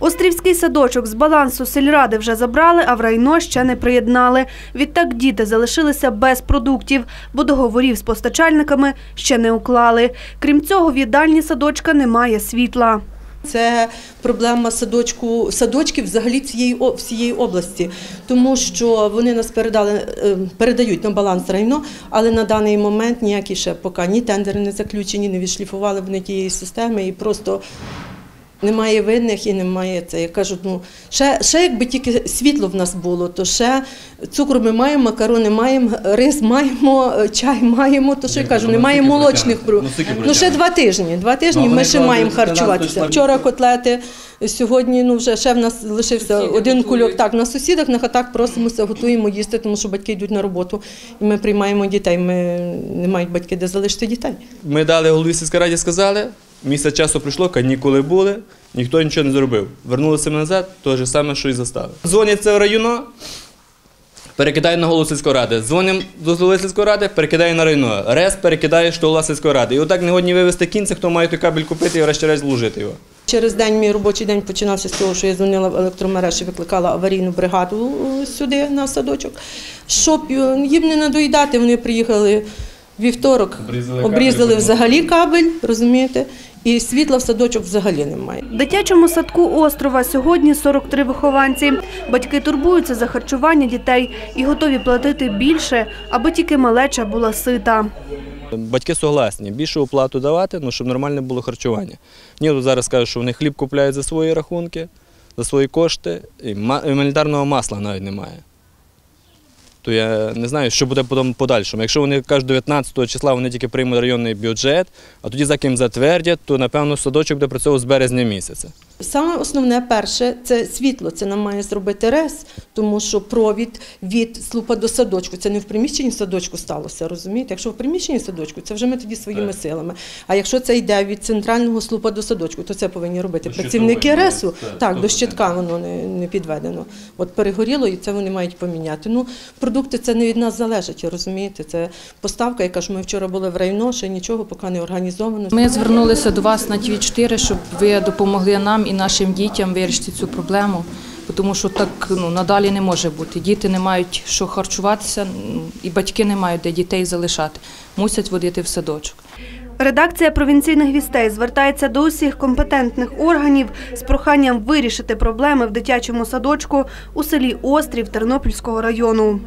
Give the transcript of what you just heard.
Острівський садочок з балансу сільради вже забрали, а в райно ще не приєднали. Відтак діти залишилися без продуктів, бо договорів з постачальниками ще не уклали. Крім цього, в їдальні садочка немає світла. Це проблема садочку, садочків взагалі цієї всієї області, тому що вони нас передали, е, передають на баланс райно, але на даний момент ніякі ще поки ні тендери не заключені, не відшліфували вони тієї системи і просто. Немає винних і немає це. Я кажу, ну ще, ще якби тільки світло в нас було, то ще цукру ми маємо, макарони маємо, рис маємо, чай маємо. То що я кажу, ну, немає молочних? Ну, ну ще два тижні. Два тижні Ну, ми ще маємо харчуватися. Вчора котлети. Сьогодні ну вже ще в нас лишився один кульок. Так, на сусідах на хатах просимося, готуємо їсти, тому що батьки йдуть на роботу, і ми приймаємо дітей. Ми не мають батьки де залишити дітей. Ми дали голові сільської раді, сказали, місяць часу пройшло, канікули були, ніхто нічого не зробив. Вернулися ми назад, те ж саме, що і застали. Дзвоняться в районо, перекидає на голову сільської ради. Дзвонимо до голови сільської ради, перекидає на районо. Рез перекидає до голови сільської ради. І отак не годні вивезти кінця, хто має той кабель купити і врешті-решт вложити його. Через день мій робочий день починався з того, що я дзвонила в електромережі, викликала аварійну бригаду е, сюди на садочок. Щоб е, їм не надоїдати, вони приїхали вівторок, Обрізали обрізали кабель, взагалі кабель, розумієте, і світла в садочок взагалі немає. В дитячому садку острова сьогодні 43 вихованці. Батьки турбуються за харчування дітей і готові платити більше, аби тільки малеча була сита. Батьки согласні, більше оплату давати, ну, щоб нормальне було харчування. Ні, тут зараз кажуть, що вони хліб купляють за свої рахунки, за свої кошти, і ма- елементарного масла навіть немає. То я не знаю, що буде потім подальшому. Якщо вони кажуть, 19 числа вони тільки приймуть районний бюджет, а тоді за ким затвердять, то напевно садочок буде працювати з березня місяця. Саме основне перше це світло. Це нам має зробити РЕС, тому що провід від слупа до садочку це не в приміщенні садочку сталося, розумієте? Якщо в приміщенні садочку, це вже ми тоді своїми Так. силами. А якщо це йде від центрального слупа до садочку, то це повинні робити До працівники РЕСу. так, Так, до 100%. щитка воно не, не підведено. От перегоріло, і це вони мають поміняти. Ну, продукти це не від нас залежить, розумієте? Це поставка, яка ж ми вчора були в райно, ще нічого поки не організовано. Ми звернулися до вас на ТВ 4 щоб ви допомогли нам і нашим дітям вирішити цю проблему, тому що так ну, надалі не може бути. Діти не мають що харчуватися, і батьки не мають де дітей залишати. Мусять водити в садочок. Редакція провінційних вістей звертається до усіх компетентних органів з проханням вирішити проблеми в дитячому садочку у селі Острів Тернопільського району.